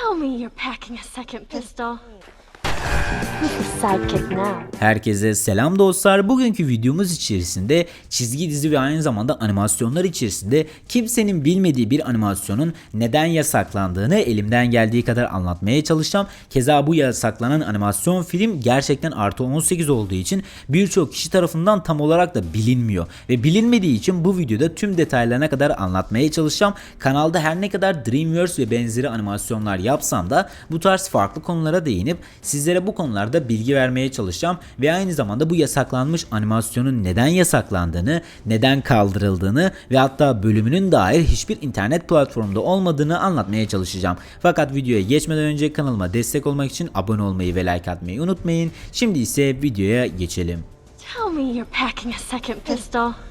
Tell me you're packing a second pistol. Herkese selam dostlar. Bugünkü videomuz içerisinde çizgi dizi ve aynı zamanda animasyonlar içerisinde kimsenin bilmediği bir animasyonun neden yasaklandığını elimden geldiği kadar anlatmaya çalışacağım. Keza bu yasaklanan animasyon film gerçekten artı 18 olduğu için birçok kişi tarafından tam olarak da bilinmiyor. Ve bilinmediği için bu videoda tüm detaylarına kadar anlatmaya çalışacağım. Kanalda her ne kadar Dreamworks ve benzeri animasyonlar yapsam da bu tarz farklı konulara değinip sizlere bu konularda bilgi vermeye çalışacağım ve aynı zamanda bu yasaklanmış animasyonun neden yasaklandığını, neden kaldırıldığını ve hatta bölümünün dair hiçbir internet platformunda olmadığını anlatmaya çalışacağım. Fakat videoya geçmeden önce kanalıma destek olmak için abone olmayı ve like atmayı unutmayın. Şimdi ise videoya geçelim. Tell me you're packing a second pistol.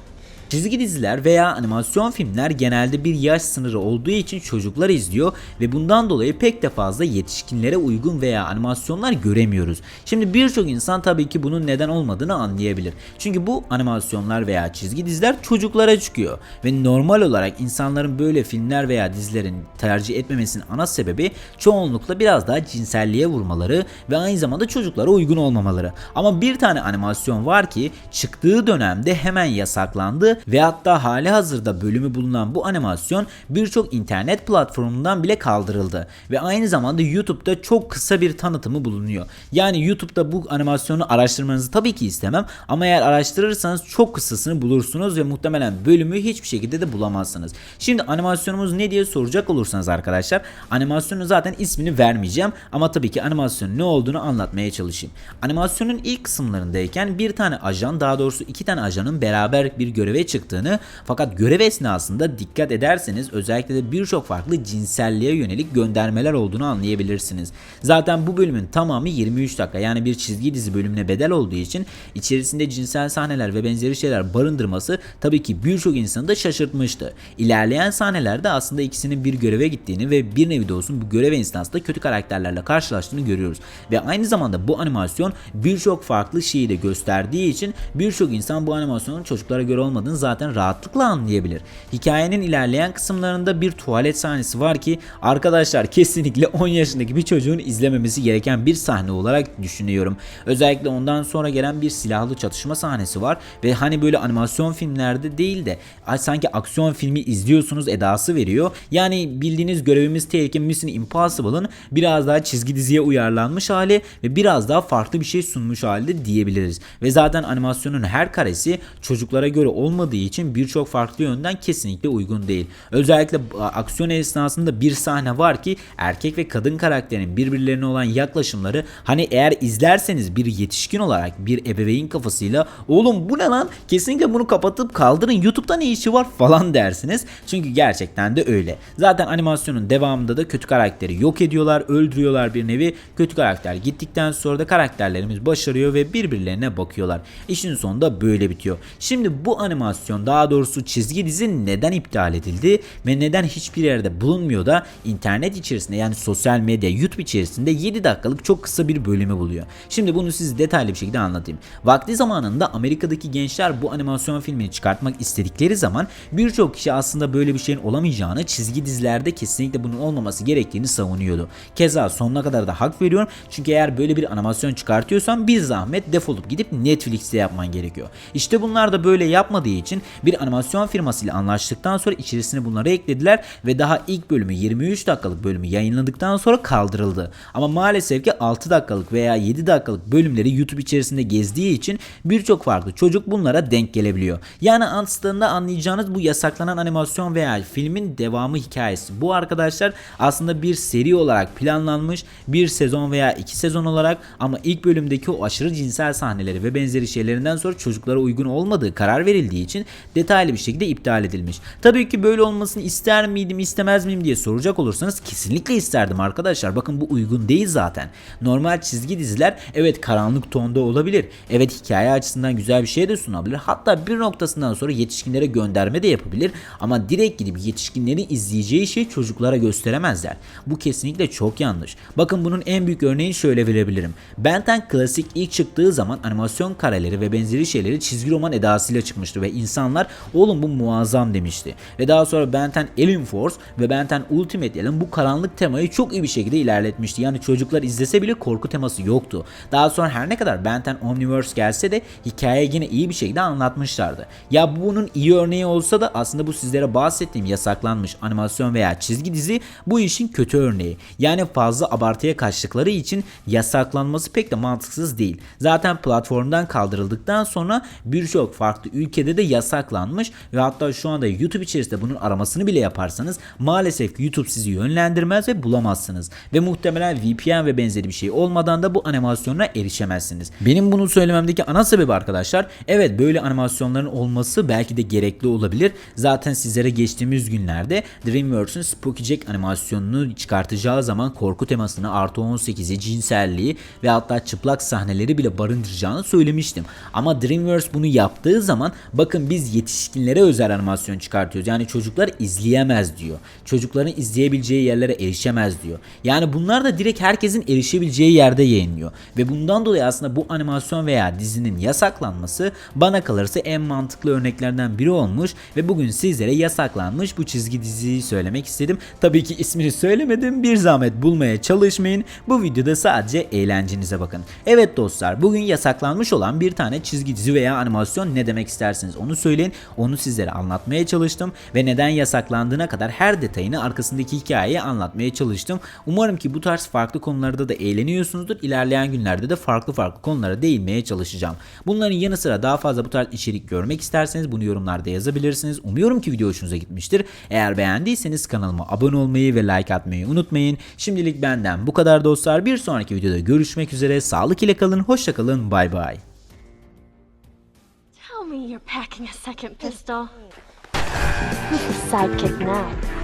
Çizgi diziler veya animasyon filmler genelde bir yaş sınırı olduğu için çocuklar izliyor ve bundan dolayı pek de fazla yetişkinlere uygun veya animasyonlar göremiyoruz. Şimdi birçok insan tabii ki bunun neden olmadığını anlayabilir. Çünkü bu animasyonlar veya çizgi diziler çocuklara çıkıyor ve normal olarak insanların böyle filmler veya dizilerin tercih etmemesinin ana sebebi çoğunlukla biraz daha cinselliğe vurmaları ve aynı zamanda çocuklara uygun olmamaları. Ama bir tane animasyon var ki çıktığı dönemde hemen yasaklandı ve hatta hali hazırda bölümü bulunan bu animasyon birçok internet platformundan bile kaldırıldı. Ve aynı zamanda YouTube'da çok kısa bir tanıtımı bulunuyor. Yani YouTube'da bu animasyonu araştırmanızı tabii ki istemem ama eğer araştırırsanız çok kısasını bulursunuz ve muhtemelen bölümü hiçbir şekilde de bulamazsınız. Şimdi animasyonumuz ne diye soracak olursanız arkadaşlar animasyonun zaten ismini vermeyeceğim ama tabii ki animasyonun ne olduğunu anlatmaya çalışayım. Animasyonun ilk kısımlarındayken bir tane ajan daha doğrusu iki tane ajanın beraber bir göreve çıktığını fakat görev esnasında dikkat ederseniz özellikle de birçok farklı cinselliğe yönelik göndermeler olduğunu anlayabilirsiniz. Zaten bu bölümün tamamı 23 dakika yani bir çizgi dizi bölümüne bedel olduğu için içerisinde cinsel sahneler ve benzeri şeyler barındırması tabii ki birçok insanı da şaşırtmıştı. İlerleyen sahnelerde aslında ikisinin bir göreve gittiğini ve bir nevi de olsun bu görev esnasında kötü karakterlerle karşılaştığını görüyoruz. Ve aynı zamanda bu animasyon birçok farklı şeyi de gösterdiği için birçok insan bu animasyonun çocuklara göre olmadığını zaten rahatlıkla anlayabilir. Hikayenin ilerleyen kısımlarında bir tuvalet sahnesi var ki arkadaşlar kesinlikle 10 yaşındaki bir çocuğun izlememesi gereken bir sahne olarak düşünüyorum. Özellikle ondan sonra gelen bir silahlı çatışma sahnesi var ve hani böyle animasyon filmlerde değil de sanki aksiyon filmi izliyorsunuz edası veriyor. Yani bildiğiniz görevimiz tehlike Mission Impossible'ın biraz daha çizgi diziye uyarlanmış hali ve biraz daha farklı bir şey sunmuş halde diyebiliriz. Ve zaten animasyonun her karesi çocuklara göre olmadığı için birçok farklı yönden kesinlikle uygun değil. Özellikle aksiyon esnasında bir sahne var ki erkek ve kadın karakterin birbirlerine olan yaklaşımları hani eğer izlerseniz bir yetişkin olarak bir ebeveyn kafasıyla oğlum bu ne lan kesinlikle bunu kapatıp kaldırın YouTube'da ne işi var falan dersiniz. Çünkü gerçekten de öyle. Zaten animasyonun devamında da kötü karakteri yok ediyorlar, öldürüyorlar bir nevi. Kötü karakter gittikten sonra da karakterlerimiz başarıyor ve birbirlerine bakıyorlar. İşin sonunda böyle bitiyor. Şimdi bu animasyon daha doğrusu çizgi dizi neden iptal edildi ve neden hiçbir yerde bulunmuyor da internet içerisinde yani sosyal medya YouTube içerisinde 7 dakikalık çok kısa bir bölümü buluyor. Şimdi bunu size detaylı bir şekilde anlatayım. Vakti zamanında Amerika'daki gençler bu animasyon filmini çıkartmak istedikleri zaman birçok kişi aslında böyle bir şeyin olamayacağını çizgi dizilerde kesinlikle bunun olmaması gerektiğini savunuyordu. Keza sonuna kadar da hak veriyorum. Çünkü eğer böyle bir animasyon çıkartıyorsan bir zahmet defolup gidip Netflix'te yapman gerekiyor. İşte bunlar da böyle yapmadığı için bir animasyon firmasıyla anlaştıktan sonra içerisine bunları eklediler ve daha ilk bölümü 23 dakikalık bölümü yayınladıktan sonra kaldırıldı. Ama maalesef ki 6 dakikalık veya 7 dakikalık bölümleri YouTube içerisinde gezdiği için birçok farklı çocuk bunlara denk gelebiliyor. Yani aslında anlayacağınız bu yasaklanan animasyon veya filmin devamı hikayesi. Bu arkadaşlar aslında bir seri olarak planlanmış bir sezon veya iki sezon olarak ama ilk bölümdeki o aşırı cinsel sahneleri ve benzeri şeylerinden sonra çocuklara uygun olmadığı karar verildiği için detaylı bir şekilde iptal edilmiş. Tabii ki böyle olmasını ister miydim istemez miyim diye soracak olursanız kesinlikle isterdim arkadaşlar. Bakın bu uygun değil zaten. Normal çizgi diziler evet karanlık tonda olabilir. Evet hikaye açısından güzel bir şey de sunabilir. Hatta bir noktasından sonra yetişkinlere gönderme de yapabilir. Ama direkt gidip yetişkinlerin izleyeceği şeyi çocuklara gösteremezler. Bu kesinlikle çok yanlış. Bakın bunun en büyük örneğini şöyle verebilirim. Ben 10 Classic ilk çıktığı zaman animasyon kareleri ve benzeri şeyleri çizgi roman edasıyla çıkmıştı ve insanlar oğlum bu muazzam demişti. Ve daha sonra Ben 10 Alien Force ve Ben 10 Ultimate Alien bu karanlık temayı çok iyi bir şekilde ilerletmişti. Yani çocuklar izlese bile korku teması yoktu. Daha sonra her ne kadar Ben 10 Omniverse gelse de hikaye yine iyi bir şekilde anlatmışlardı. Ya bu bunun iyi örneği olsa da aslında bu sizlere bahsettiğim yasaklanmış animasyon veya çizgi dizi bu işin kötü örneği. Yani fazla abartıya kaçtıkları için yasaklanması pek de mantıksız değil. Zaten platformdan kaldırıldıktan sonra birçok farklı ülkede de yasaklanmış ve hatta şu anda YouTube içerisinde bunun aramasını bile yaparsanız maalesef YouTube sizi yönlendirmez ve bulamazsınız. Ve muhtemelen VPN ve benzeri bir şey olmadan da bu animasyona erişemezsiniz. Benim bunu söylememdeki ana sebebi arkadaşlar evet böyle animasyonların olması belki de gerekli olabilir. Zaten sizlere geçtiğimiz günlerde DreamWorks'un Spooky Jack animasyonunu çıkartacağı zaman korku temasını artı 18'i, cinselliği ve hatta çıplak sahneleri bile barındıracağını söylemiştim. Ama DreamWorks bunu yaptığı zaman bakın biz yetişkinlere özel animasyon çıkartıyoruz. Yani çocuklar izleyemez diyor. Çocukların izleyebileceği yerlere erişemez diyor. Yani bunlar da direkt herkesin erişebileceği yerde yayınlıyor. Ve bundan dolayı aslında bu animasyon veya dizinin yasaklanması bana kalırsa en mantıklı örneklerden biri olmuş ve bugün sizlere yasaklanmış bu çizgi diziyi söylemek istedim. Tabii ki ismini söylemedim. Bir zahmet bulmaya çalışmayın. Bu videoda sadece eğlencenize bakın. Evet dostlar bugün yasaklanmış olan bir tane çizgi dizi veya animasyon ne demek isterseniz onu söyleyin. Onu sizlere anlatmaya çalıştım ve neden yasaklandığına kadar her detayını arkasındaki hikayeyi anlatmaya çalıştım. Umarım ki bu tarz farklı konularda da eğleniyorsunuzdur. İlerleyen günlerde de farklı farklı konulara değinmeye çalışacağım. Bunların yanı sıra daha fazla bu tarz içerik görmek isterseniz bunu yorumlarda yazabilirsiniz. Umuyorum ki video hoşunuza gitmiştir. Eğer beğendiyseniz kanalıma abone olmayı ve like atmayı unutmayın. Şimdilik benden bu kadar dostlar. Bir sonraki videoda görüşmek üzere. Sağlık ile kalın. Hoşça kalın. Bay bay. Me you're packing a second pistol. Sidekick now?